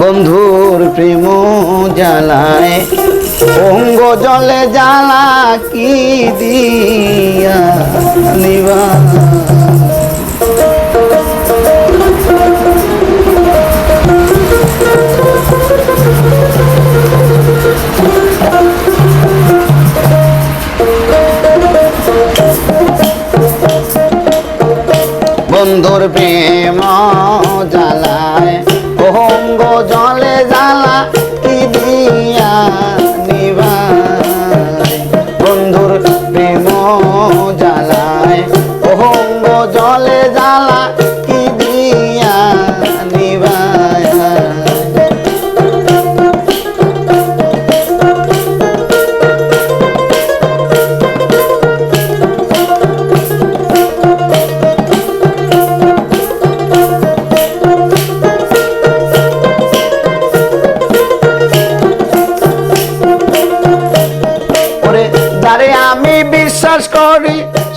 বন্ধুর প্রেম জ্বালায় অঙ্গ জলে জ্বালা কি দিয়া নিবা? বন্ধুর প্রেম জ্বালায় অঙ্গ জলে জ্বালা কি দিয়া নিবায় বন্ধুর প্রেম জ্বালায় অঙ্গ জলে জ্বালা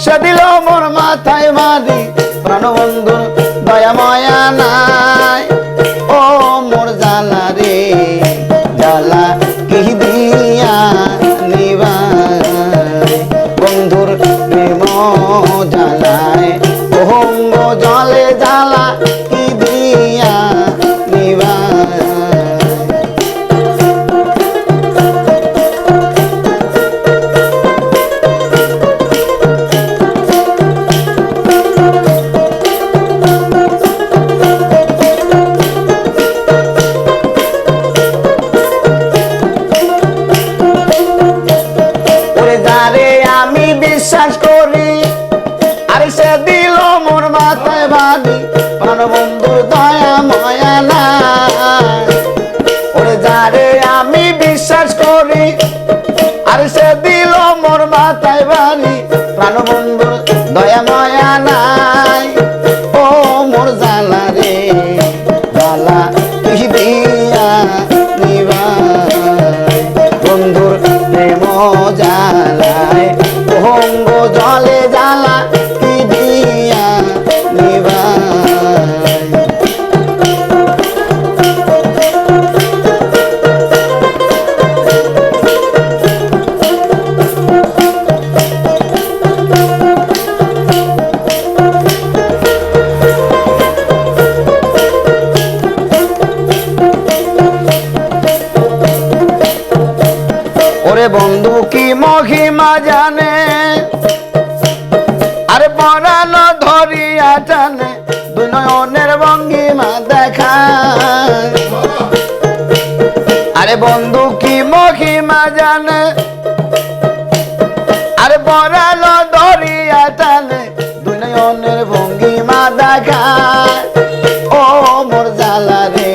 সে দিল মোর মাথায় মারি প্রাণবন্ধু দয়া ময়া নাই। বিশ্বাস করি। আর সে দিল মোর মাথায় বাদি বন্ধু দয়া, ময়া না যারে আমি বিশ্বাস করি। আর সে দিল মোর মাথায় বাড়ি প্রাণ বন্ধু কি মহিমা জানে? আরে পরানো ধরিয়া টানে দুই ভঙ্গিমা দেখা ও মোর জালা রে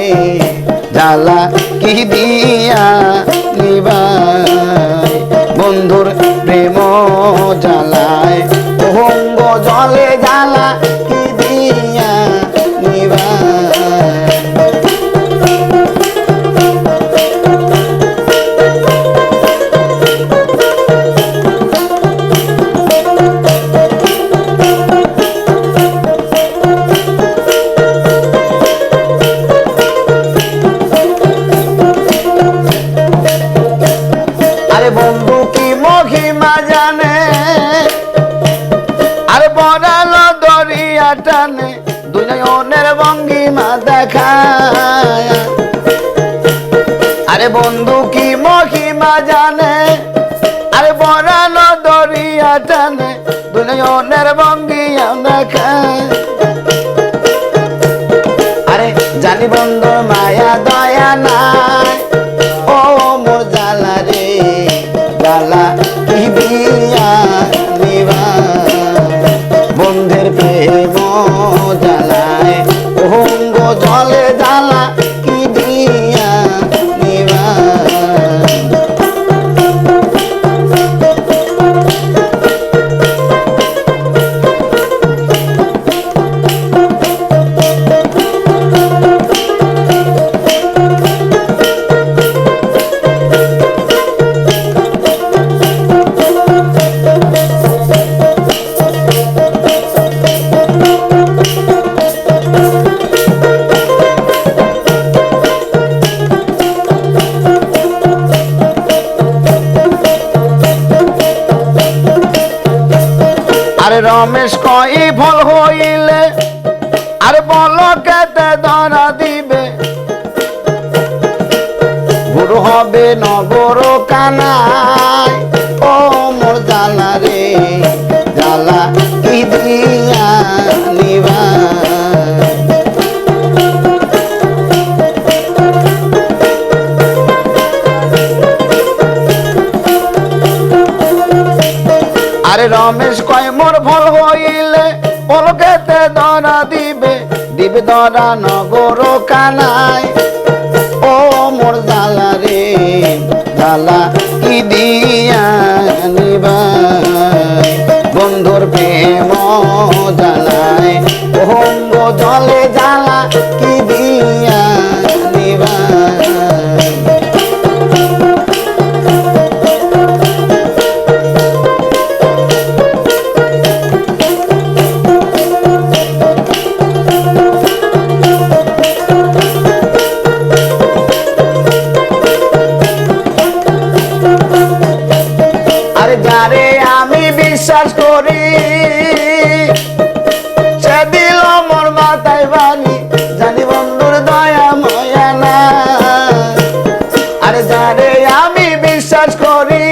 জালা কি দিয়া নিবাই বন্ধুর প্রেম জ্বালায়, অহঙ্গ জলে জ্বালা কি জানে। আরে বড়ালো দরিয়া টানে দুজনের ভঙ্গিমা দেখায়। আরে বন্ধু, কি মহিমা জানে? আরে বড়ালো দরিয়া টানে দুজনের রমেশ কই ফল হইলে? আর বল কেতে ধরা দিবে? গুরু হবে নগর কানাই ও মোর জালা রে জালা কি দিয়া নিবা রমেশ কয় ভল হইলে পলকেতে ধরা দিবে দিবে ধরা নগর কানাই ও মোর জালা রে জালা কি দিয়া নিবাই বন্ধুর প্রেম জালায় অহঙ্গ জলে জালা কি দিয়া যারে আমি বিশ্বাস করি, সে দিল মোর মাথায় বানি জানি বন্ধুর দয়া ময়া না আরে যারে আমি বিশ্বাস করি